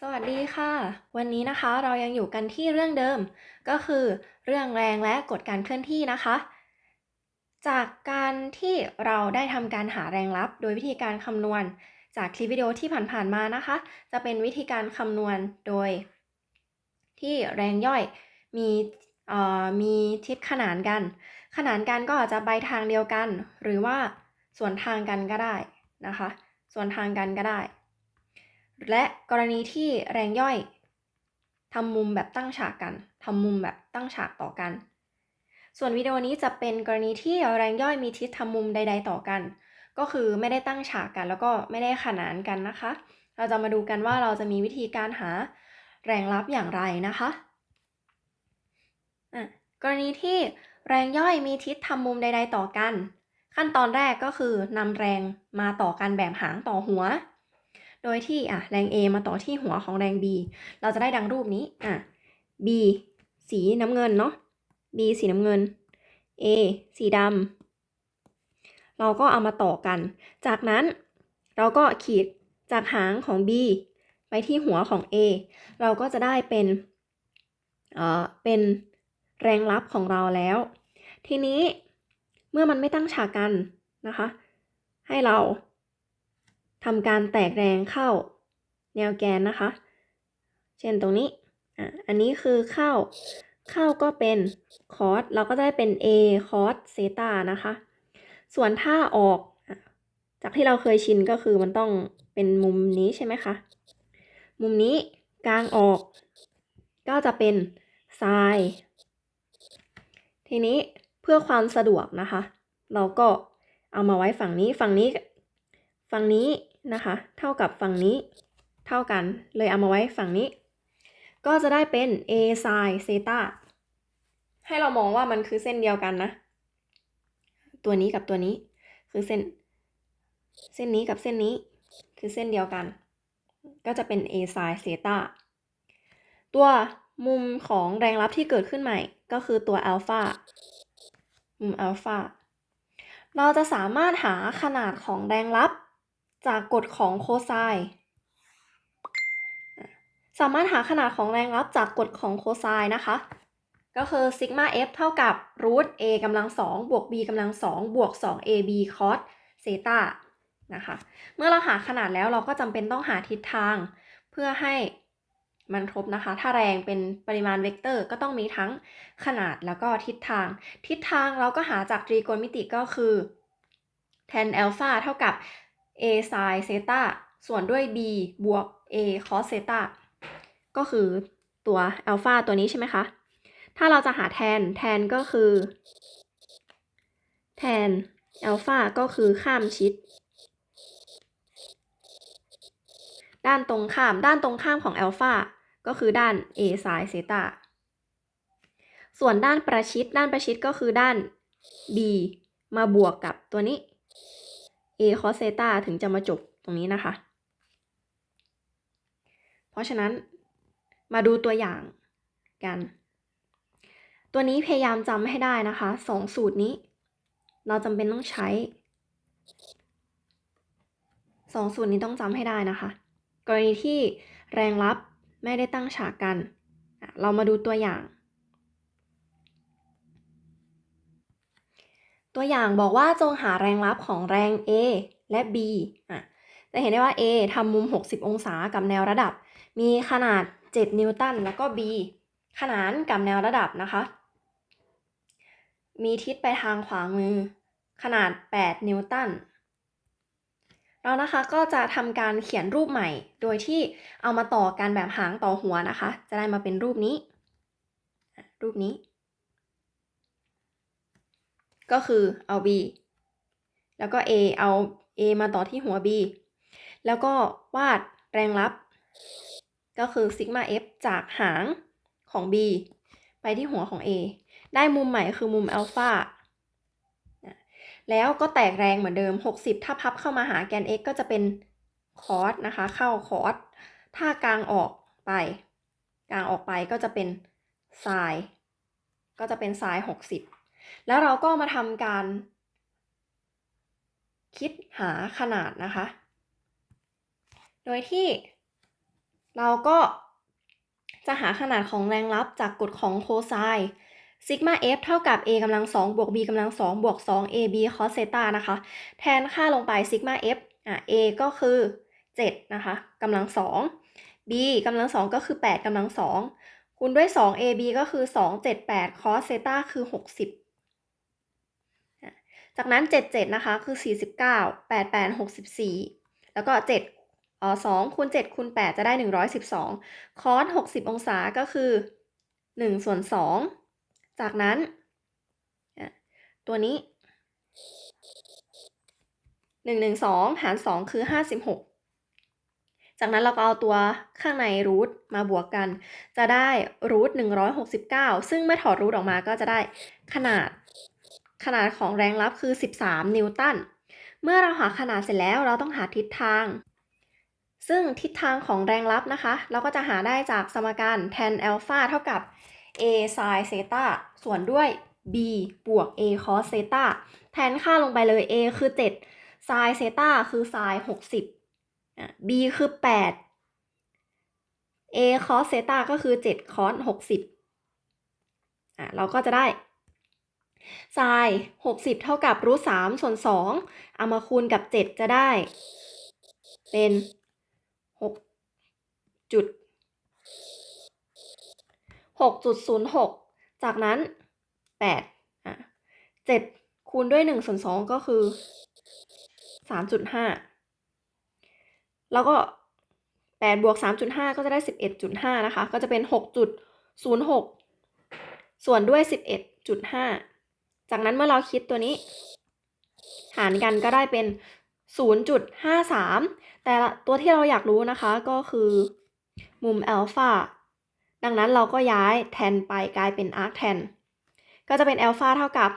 สวัสดีค่ะ วันนี้นะคะเรายังอยู่กันที่เรื่องเดิม ก็คือเรื่องแรงและกฎการเคลื่อนที่นะคะ จากการที่เราได้ทำการหาแรงลับ โดยวิธีการคำนวณ จากคลิปวิดีโอที่ผ่านๆมานะคะ จะเป็นวิธีการคำนวณโดย ที่แรงย่อยมีเอ่อมีทิศขนานกัน ขนานกันก็อาจจะไปทางเดียวกัน หรือว่าส่วนทางกันก็ได้นะคะ ส่วนทางกันก็ได้ และกรณีที่แรงย่อยทำมุมแบบตั้งฉากกันทำมุมแบบตั้งฉากต่อกัน ส่วนวิดีโอนี้จะเป็นกรณีที่แรงย่อยมีทิศทำมุมใด ๆ ต่อกัน ก็คือไม่ได้ตั้งฉากกัน แล้วก็ไม่ได้ขนานกันนะคะ เราจะมาดูกันว่าเราจะมีวิธีการหาแรงลับอย่างไรนะคะะกรณีที่แรงย่อยมีทิศทำมุมใด ๆ ต่อกัน ขั้นตอนแรกก็คือนำแรงมาต่อกันแบบหางต่อหัว โดยที่อะแรง A มาต่อที่หัวของแรง B เราจะได้ดังรูปนี้อะ B สีน้ำเงินเนาะ B สีน้ำเงิน A สีดำเราก็เอามาต่อกัน จากนั้นเราก็ขีดจากหางของ B ไปที่หัวของ A เราก็จะได้เป็นเอ่อเป็นแรงลับของเราแล้ว ทีนี้เมื่อมันไม่ตั้งฉากกันนะคะ ให้เรา ทำการแตกแรงเข้าแนวแกนนะคะ เช่นตรงนี้อะอันนี้คือเข้า เข้าก็เป็นคอสเราก็จะได้เป็น a คอสเซตานะคะ ส่วนถ้าออก จากที่เราเคยชินก็คือมันต้องเป็นมุมนี้ใช่ไหมคะ มุมนี้กลางออก ก็จะเป็นไซน์ทีนี้เพื่อความสะดวกนะคะ เราก็เอามาไว้ฝั่งนี้ฝั่งนี้ ฝั่งนี้ นะคะ เท่ากับฝั่งนี้ เท่ากัน เลยเอามาไว้ฝั่งนี้ ก็จะได้เป็น a sin เซตาให้เรามองว่ามันคือเส้นเดียวกันนะ ตัวนี้กับตัวนี้ คือเส้น เส้นนี้กับเส้นนี้ คือเส้นเดียวกัน ก็จะเป็น a sin เซตาตัวมุมของแรงลับที่เกิดขึ้นใหม่ ก็คือตัวอัลฟามุมอัลฟาเราจะสามารถหาขนาดของแรงลับ จากกฎของโคไซน์สามารถหาขนาดของแรงลับจากกฎของโคไซน์นะคะ ก็คือซิกมา f เท่ากับรูท a กำลังสองบวก b กำลังสองบวก 2 ab cos เซตานะคะ เมื่อเราหาขนาดแล้วเราก็จำเป็นต้องหาทิศทาง เพื่อให้มันครบนะคะ ถ้าแรงเป็นปริมาณเวกเตอร์ ก็ต้องมีทั้งขนาดแล้วก็ทิศทาง ทิศทางเราก็หาจากตรีโกณมิติก็คือ tan อัลฟาเท่ากับ a sin เซตาส่วนด้วย b บวก a cos เซตาก็คือตัวอัลฟาตัวนี้ใช่ไหมคะ ถ้าเราจะหาแทน แทนก็คือ แทนอัลฟาก็คือข้ามชิด ด้านตรงข้าม ด้านตรงข้ามของอัลฟาก็คือด้าน a sin เซตาส่วนด้านประชิด ด้านประชิดก็คือด้าน b มาบวกกับตัวนี้ a cos เซตาถึงจะมาจบตรงนี้นะคะ เพราะฉะนั้นมาดูตัวอย่างกัน ตัวนี้พยายามจำให้ได้นะคะสองสูตรนี้ เราจำเป็นต้องใช้สองสูตรนี้ต้องจำให้ได้นะคะ กรณีที่แรงลับไม่ได้ตั้งฉากกัน เรามาดูตัวอย่าง ตัวอย่างบอกว่าจงหาแรงลับของแรง A และ B อะจะเห็นได้ว่า A ทำมุม 60 องศากับแนวระดับ มีขนาด 7 นิวตัน แล้วก็ B ขนานกับแนวระดับนะคะ มีทิศไปทางขวามือ ขนาด 8 นิวตันเรานะคะก็จะทำการเขียนรูปใหม่ โดยที่เอามาต่อกันแบบหางต่อหัวนะคะ จะได้มาเป็นรูปนี้ รูปนี้ ก็คือเอา b แล้วก็ a เอา a มาต่อที่หัว b แล้วก็วาดแรงลับ ก็คือซิกมา f จากหางของ b ไปที่หัวของ a ได้มุมใหม่คือมุมอัลฟาแล้วก็แตกแรงเหมือนเดิม 60 ถ้าพับเข้ามาหาแกน x ก็จะเป็นคอสนะคะ เข้าคอสถ้ากลางออกไป กลางออกไปก็จะเป็นไซน์ก็จะเป็นไซน์60 แล้วเราก็มาทำการ คิดหาขนาดนะคะ โดยที่เราก็จะหาขนาดของแรงลับจากกฎของโคไซน์ซิกมา f เท่ากับ a กำลัง2บวก b กำลัง2บวก2 ab cos เซตานะคะ แทนค่าลงไปซิกมา f อะ a ก็คือ7นะคะกำลัง2 b กำลัง2ก็คือ8กำลัง2คูณด้วย 2 ab ก็คือ 2 7 8 cos เซตาคือ 60 จากนั้น 77 นะคะ คือ 49 88 64 แล้วก็7อ๋อ2คูณ7คูณ8จะได้ 112 คอส 60 องศาก็คือ 1 ส่วน 2 จากนั้น ตัวนี้ 112 หาร 2 คือ 56 จากนั้นเราก็เอาตัวข้างในรูทมาบวกกัน จะได้รูท169 ซึ่งเมื่อถอดรูทออกมาก็จะได้ขนาด ขนาดของแรงลับคือ 13 นิวตัน เมื่อเราหาขนาดเสร็จแล้วเราต้องหาทิศทาง ซึ่งทิศทางของแรงลับนะคะ เราก็จะหาได้จากสมการ tan อัลฟาเท่ากับ a sin เซตาส่วนด้วย b บวก a cos เซตาแทนค่าลงไปเลย a คือ 7 sin เซตาคือ sin 60 b คือ 8 a cos เซตาก็คือ 7 cos 60อะเราก็จะได้ sin 60 เท่ากับรูท3ส่วน2เอามาคูณกับ 7 จะได้ เป็น6จุด6.06 จากนั้น 8 อะ 7 คูณด้วย1ส่วน2ก็คือ 3.5 แล้วก็ 8 บวก 3.5 ก็จะได้ 11.5 นะคะ ก็จะเป็น 6.06 ส่วนด้วย 11.5 จากนั้นเมื่อเราคิดตัวนี้ หารกันก็ได้เป็น 0.53 แต่ตัวที่เราอยากรู้นะคะก็คือ มุมอัลฟาดังนั้นเราก็ย้ายแทนไปกลายเป็นอาร์คแทนก็จะเป็นอัลฟาเท่ากับ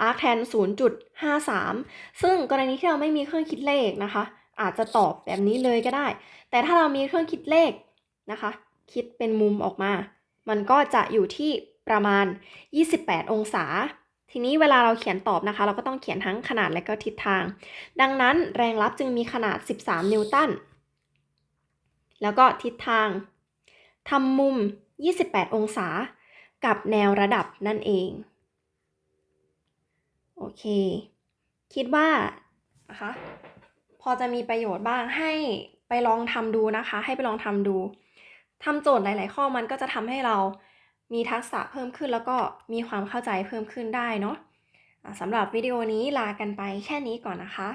อาร์คแทน0.53 ซึ่งกรณีที่เราไม่มีเครื่องคิดเลขนะคะ อาจจะตอบแบบนี้เลยก็ได้ แต่ถ้าเรามีเครื่องคิดเลขนะคะ คิดเป็นมุมออกมา มันก็จะอยู่ที่ประมาณ 28 องศา ทีนี้เวลาเราเขียนตอบนะคะ เราก็ต้องเขียนทั้งขนาดและก็ทิศทาง ดังนั้นแรงลับจึงมีขนาด 13 นิวตัน แล้วก็ทิศทางทำมุม 28 องศา กับแนวระดับนั่นเอง โอเค คิดว่านะคะพอจะมีประโยชน์บ้างให้ไปลองทำดูนะคะ ให้ไปลองทำดูทำโจทย์หลาย ๆ ข้อมันก็จะทำให้เรา มีทักษะเพิ่มขึ้นแล้วก็มีความเข้าใจเพิ่มขึ้นได้เนาะสำหรับวิดีโอนี้ลากันไปแค่นี้ก่อนนะคะ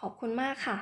ขอบคุณมากค่ะ